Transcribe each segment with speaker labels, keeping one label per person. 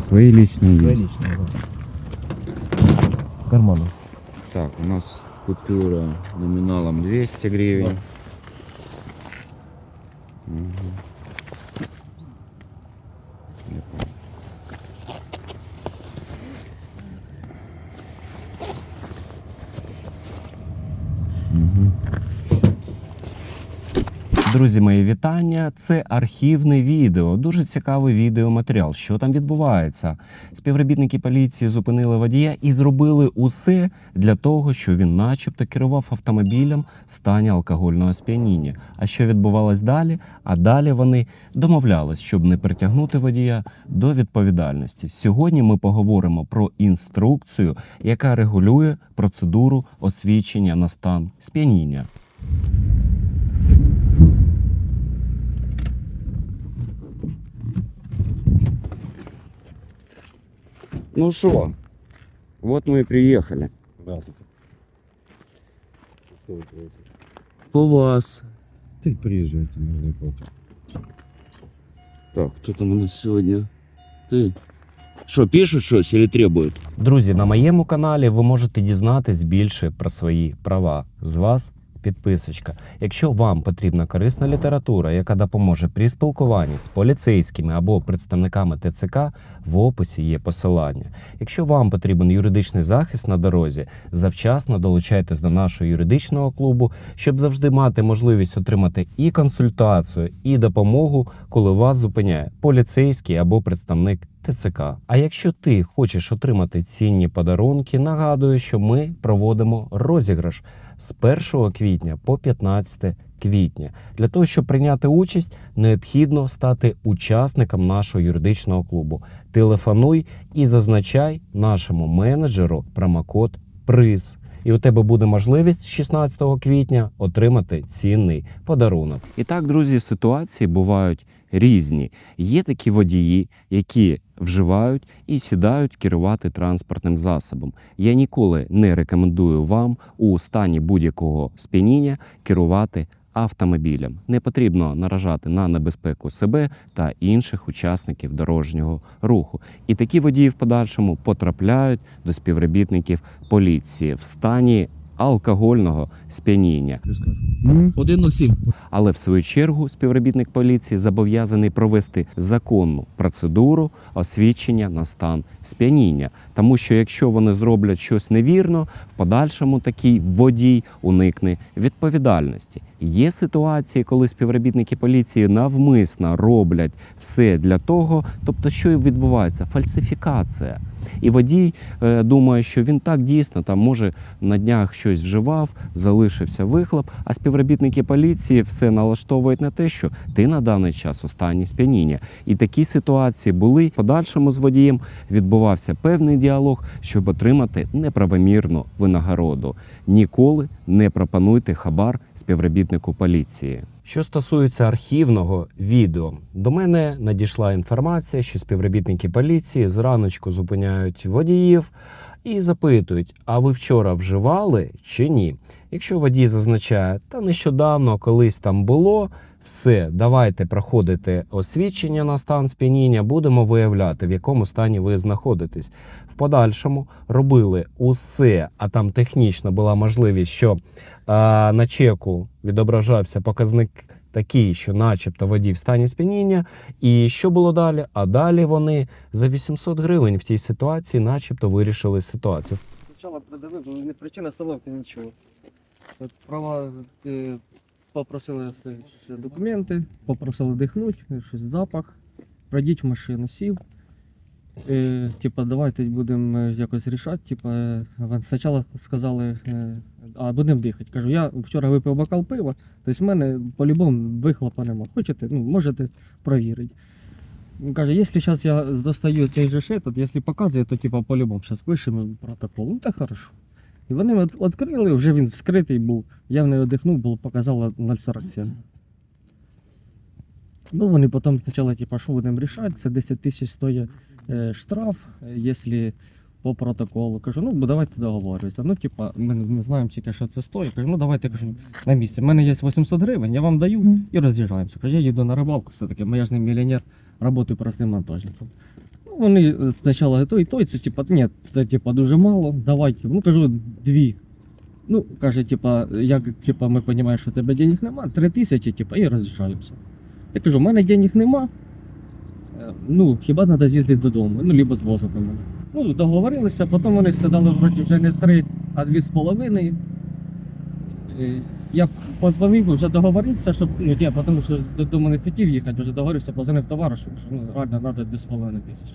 Speaker 1: Свои личные
Speaker 2: Свои
Speaker 1: есть.
Speaker 2: личные, да. В карманах.
Speaker 1: Так, у нас купюра номиналом 200 гривен. Мгм. Я
Speaker 3: Друзі, мої вітання. Це архівне відео. Дуже цікавий відеоматеріал. Що там відбувається? Співробітники поліції зупинили водія і зробили усе для того, щоб він, начебто, керував автомобілем в стані алкогольного сп'яніння. А що відбувалось далі? А далі вони домовлялись, щоб не притягнути водія до відповідальності. Сьогодні ми поговоримо про інструкцію, яка регулює процедуру освідчення на стан сп'яніння.
Speaker 1: Ну что, вот мы и приехали.
Speaker 2: Что вы делаете?
Speaker 1: По вас.
Speaker 2: Ты приезжайте, мне не против.
Speaker 1: Так, кто там у нас сегодня? Ты? Что, пишут что-то или требуют?
Speaker 3: Друзі, на моєму каналі ви можете дізнатись більше про свої права. З вас підписочка. Якщо вам потрібна корисна література, яка допоможе при спілкуванні з поліцейськими або представниками ТЦК, в описі є посилання. Якщо вам потрібен юридичний захист на дорозі, завчасно долучайтесь до нашого юридичного клубу, щоб завжди мати можливість отримати і консультацію, і допомогу, коли вас зупиняє поліцейський або представник ТЦК. А якщо ти хочеш отримати цінні подарунки, нагадую, що ми проводимо розіграш з 1 квітня по 15 квітня. Для того, щоб прийняти участь, необхідно стати учасником нашого юридичного клубу. Телефонуй і зазначай нашому менеджеру промокод ПРИЗ. І у тебе буде можливість 16 квітня отримати цінний подарунок. І так, друзі, ситуації бувають різні. Є такі водії, які вживають і сідають керувати транспортним засобом. Я ніколи не рекомендую вам у стані будь-якого сп'яніння керувати автомобілем. Не потрібно наражати на небезпеку себе та інших учасників дорожнього руху. І такі водії в подальшому потрапляють до співробітників поліції в стані алкогольного сп'яніння.
Speaker 2: 107.
Speaker 3: Але в свою чергу співробітник поліції зобов'язаний провести законну процедуру освідчення на стан сп'яніння. Тому що якщо вони зроблять щось невірно, в подальшому такий водій уникне відповідальності. Є ситуації, коли співробітники поліції навмисно роблять все для того, тобто, що відбувається фальсифікація. І водій е, думає, що він так дійсно там може на днях щось вживав, залишився вихлоп. А співробітники поліції все налаштовують на те, що ти на даний час у стані сп'яніння. І такі ситуації були. В Подальшому з водієм відбувався певний діалог, щоб отримати неправомірну винагороду. Ніколи не пропонуйте хабар співробітнику поліції. Що стосується архівного відео, до мене надійшла інформація, що співробітники поліції зраночку зупиняють водіїв і запитують: а ви вчора вживали чи ні? Якщо водій зазначає, та нещодавно колись там було, все, давайте проходити освідчення на стан сп'яніння, будемо виявляти, в якому стані ви знаходитесь. В подальшому робили усе, а там технічно була можливість, що а, на чеку відображався показник такий, що, начебто, водій в стані сп'яніння. І що було далі? А далі вони за 800 гривень в тій ситуації, начебто, вирішили ситуацію.
Speaker 4: Спочатку придавив, не причина остановки нічого. Права е, попросили документи, попросили дихнути, щось запах, пройдіть в машину, сів. Е, типа, давайте будемо е, якось рішати. Типа, е, спочатку сказали, а будемо дихати. Кажу, я вчора випив бокал пива, тобто в мене по-любому вихлопа нема. Хочете, ну, можете провірити. Він каже, якщо зараз я достаю цей же шетот, якщо показує, то типа по-любому зараз пишемо протокол. Ну так хорошо. І вони відкрили, вже він вскритий був. Я в неї одихнув, було показало 0,47. Ну, вони потім спочатку, типа, що будемо рішати, це 10 тисяч стоїть е, штраф, е, якщо по протоколу. Кажу, ну давайте договорюватися. Ну, типа, ми не не знаємо тільки, що це стоїть. Кажу, ну давайте кажу, на місці. У мене є 800 гривень, я вам даю і роз'їжджаємося. Кажу, я їду на рибалку, все-таки, я ж не мільйонер, працюю простим монтажником. Вони спочатку той, той, це типа, ні, це типа дуже мало, давайте. Ну кажу, дві. Ну, каже, типа, як типа, ми розуміємо, що у тебе денег нема, три тисячі, типа, і роз'їжджаємося. Я кажу, у мене денег нема. Е, Ну, хіба треба з'їздити додому, ну, либо звозити мене. Ну, договорилися, потім вони сказали, вроді вже не три, а дві з половиною. Я позвонив, вже договорився, щоб ну, я, тому що додому не хотів їхати, вже договорився, позвонив товаришу, що ну, реально треба 2,5 тисячі.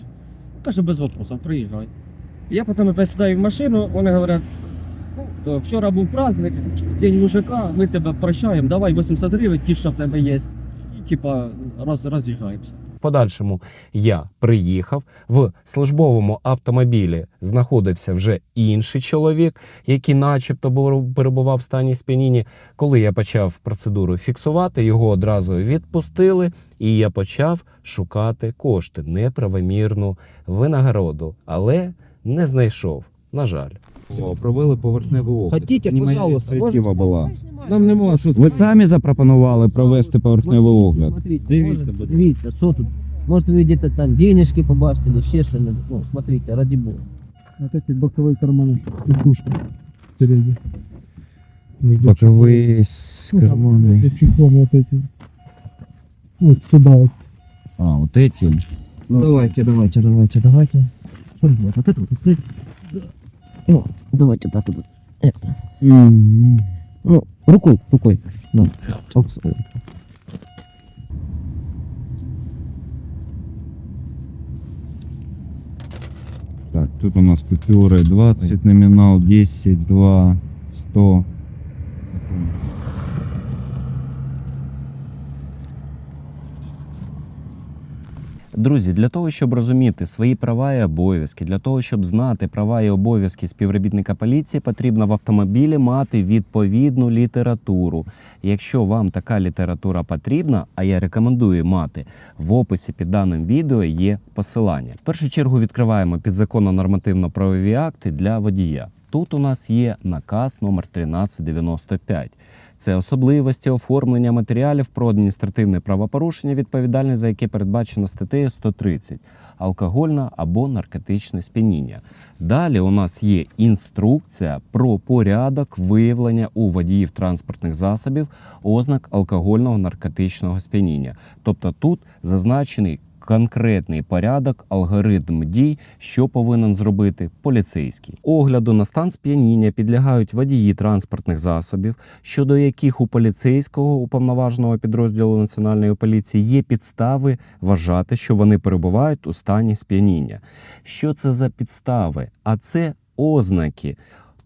Speaker 4: Каже, без вопросів, приїжджай. Я потім опять сідаю в машину, вони говорять, ну, вчора був праздник, день мужика, ми тебе прощаємо, давай 800 гривень, ті, що в тебе є. І типа роз, роз'їжджаємося.
Speaker 3: Подальшому я приїхав в службовому автомобілі. Знаходився вже інший чоловік, який, начебто, перебував в стані сп'яніння. Коли я почав процедуру фіксувати, його одразу відпустили, і я почав шукати кошти, неправомірну винагороду, але не знайшов. На жаль.
Speaker 2: Провели поверхневий огляд.
Speaker 5: Хотите,
Speaker 2: Не моя
Speaker 5: пожалуйста,
Speaker 2: ініціатива
Speaker 5: можете-
Speaker 2: була.
Speaker 4: Нам нема що
Speaker 2: Ви самі запропонували провести поверхневий огляд.
Speaker 5: Смотрите,
Speaker 4: Дивіться,
Speaker 5: может,
Speaker 4: будь
Speaker 5: дивіться, що тут? Може ви где-то там денежки побачите, или ще що нибудь Ну, смотрите, ради бога.
Speaker 6: Вот эти боковые карманы, сидушка впереди.
Speaker 2: Боковий кармани.
Speaker 6: И чехлом вот эти. Вот сюда вот.
Speaker 2: А, от эти.
Speaker 5: Ну, давайте, давайте, давайте, давайте. Вот, вот это вот открыть. Ну, давайте так вот. Это. Ну, рукой, рукой. Ну.
Speaker 2: Так, тут у нас купюры 20, номинал 10, 2, 100.
Speaker 3: Друзі, для того, щоб розуміти свої права і обов'язки, для того, щоб знати права і обов'язки співробітника поліції, потрібно в автомобілі мати відповідну літературу. Якщо вам така література потрібна, а я рекомендую мати, в описі під даним відео є посилання. В першу чергу відкриваємо підзаконно нормативно-правові акти для водія. Тут у нас є наказ номер 1395. Це особливості оформлення матеріалів про адміністративне правопорушення, відповідальність за яке передбачено статтею 130 алкогольне або наркотичне сп'яніння. Далі у нас є інструкція про порядок виявлення у водіїв транспортних засобів ознак алкогольного наркотичного сп'яніння. Тобто тут зазначений конкретний порядок, алгоритм дій, що повинен зробити поліцейський. Огляду на стан сп'яніння підлягають водії транспортних засобів, щодо яких у поліцейського уповноваженого підрозділу національної поліції є підстави вважати, що вони перебувають у стані сп'яніння. Що це за підстави? А це ознаки.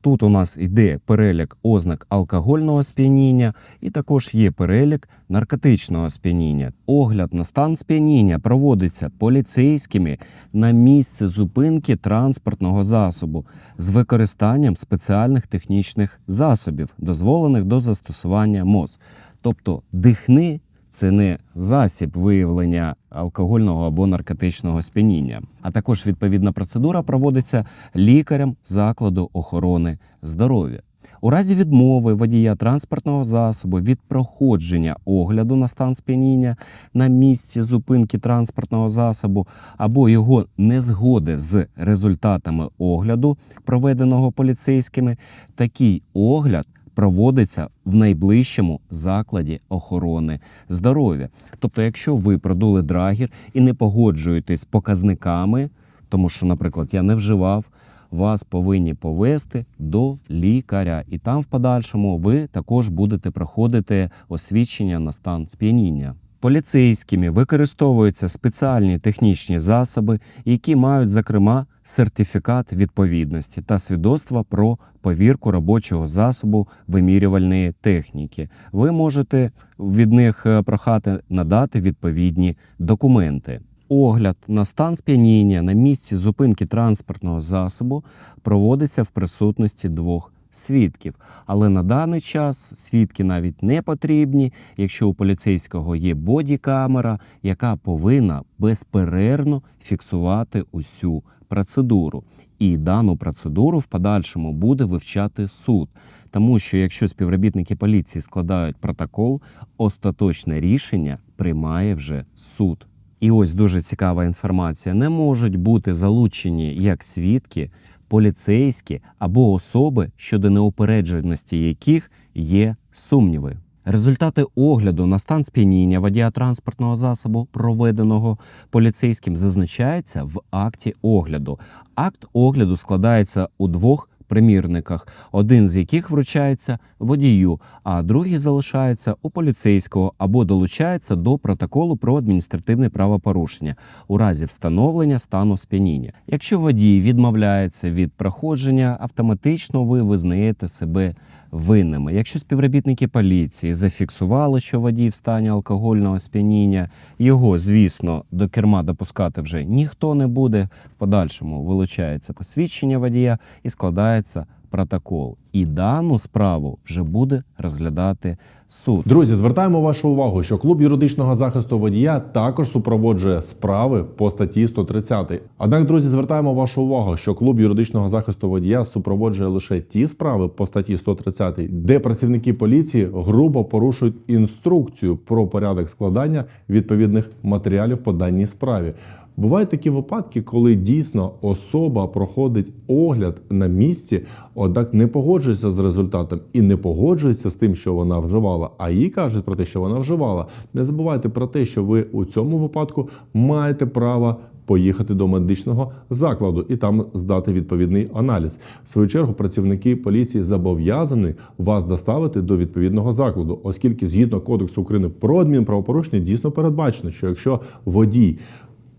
Speaker 3: Тут у нас йде перелік ознак алкогольного сп'яніння, і також є перелік наркотичного сп'яніння. Огляд на стан сп'яніння проводиться поліцейськими на місце зупинки транспортного засобу з використанням спеціальних технічних засобів, дозволених до застосування МОЗ. Тобто дихни це не засіб виявлення алкогольного або наркотичного сп'яніння, а також відповідна процедура проводиться лікарем закладу охорони здоров'я. У разі відмови водія транспортного засобу від проходження огляду на стан сп'яніння на місці зупинки транспортного засобу або його незгоди з результатами огляду, проведеного поліцейськими, такий огляд проводиться в найближчому закладі охорони здоров'я. Тобто, якщо ви продули драгір і не погоджуєтесь з показниками, тому що, наприклад, я не вживав, вас повинні повести до лікаря, і там в подальшому ви також будете проходити освідчення на стан сп'яніння. Поліцейськими використовуються спеціальні технічні засоби, які мають, зокрема, сертифікат відповідності та свідоцтва про повірку робочого засобу вимірювальної техніки. Ви можете від них е, прохати надати відповідні документи. Огляд на стан сп'яніння на місці зупинки транспортного засобу проводиться в присутності двох свідків. Але на даний час свідки навіть не потрібні, якщо у поліцейського є бодікамера, яка повинна безперервно фіксувати усю процедуру. І дану процедуру в подальшому буде вивчати суд. Тому що якщо співробітники поліції складають протокол, остаточне рішення приймає вже суд. і ось дуже цікава інформація, не можуть бути залучені як свідки, поліцейські або особи, щодо неупередженості яких є сумніви. Результати огляду на стан сп'яніння водія транспортного засобу, проведеного поліцейським, зазначаються в акті огляду. Акт огляду складається у двох примірниках, один з яких вручається водію, а другий залишається у поліцейського або долучається до протоколу про адміністративне правопорушення у разі встановлення стану сп'яніння. Якщо водій відмовляється від проходження, автоматично ви визнаєте себе винними. Якщо співробітники поліції зафіксували, що водій в стані алкогольного сп'яніння, його, звісно, до керма допускати вже ніхто не буде. В подальшому вилучається посвідчення водія і складається протокол. І дану справу вже буде розглядати суд.
Speaker 7: Друзі, звертаємо вашу увагу, що клуб юридичного захисту водія також супроводжує справи по статті 130. Однак, друзі, звертаємо вашу увагу, що клуб юридичного захисту водія супроводжує лише ті справи по статті 130, де працівники поліції грубо порушують інструкцію про порядок складання відповідних матеріалів по даній справі. Бувають такі випадки, коли дійсно особа проходить огляд на місці, однак не погоджується з результатом і не погоджується з тим, що вона вживала, а їй кажуть про те, що вона вживала. Не забувайте про те, що ви у цьому випадку маєте право поїхати до медичного закладу і там здати відповідний аналіз. В свою чергу працівники поліції зобов'язані вас доставити до відповідного закладу, оскільки згідно кодексу України про адмінправопорушення дійсно передбачено, що якщо водій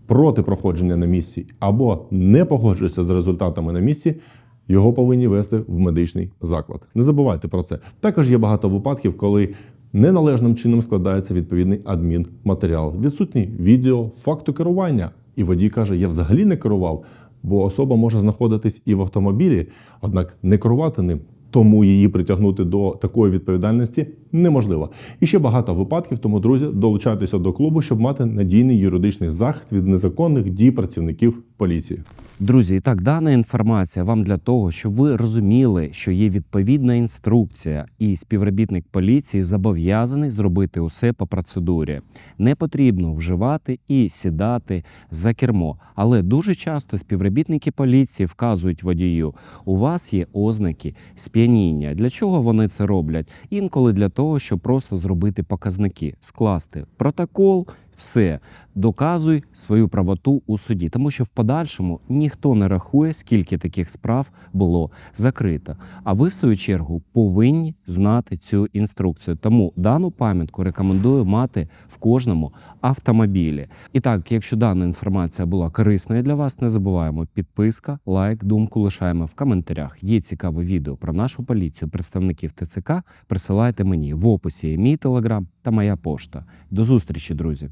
Speaker 7: проти проходження на місці або не погоджується з результатами на місці, його повинні вести в медичний заклад. Не забувайте про це. Також є багато випадків, коли неналежним чином складається відповідний адмінматеріал. Відсутні відео факту керування. І водій каже: я взагалі не керував, бо особа може знаходитись і в автомобілі, однак не керувати ним. Тому її притягнути до такої відповідальності неможливо. І ще багато випадків. Тому, друзі, долучайтеся до клубу, щоб мати надійний юридичний захист від незаконних дій працівників поліції.
Speaker 3: Друзі, і так, дана інформація вам для того, щоб ви розуміли, що є відповідна інструкція, і співробітник поліції зобов'язаний зробити усе по процедурі. Не потрібно вживати і сідати за кермо. Але дуже часто співробітники поліції вказують водію: у вас є ознаки сп'яніння. Для чого вони це роблять? Інколи для того, щоб просто зробити показники, скласти протокол. Все, доказуй свою правоту у суді, тому що в подальшому ніхто не рахує, скільки таких справ було закрито. А ви, в свою чергу, повинні знати цю інструкцію. Тому дану пам'ятку рекомендую мати в кожному автомобілі. І так, якщо дана інформація була корисною для вас, не забуваємо підписка, лайк, думку лишаємо в коментарях. Є цікаве відео про нашу поліцію, представників ТЦК. Присилайте мені в описі мій телеграм та моя пошта. До зустрічі, друзі!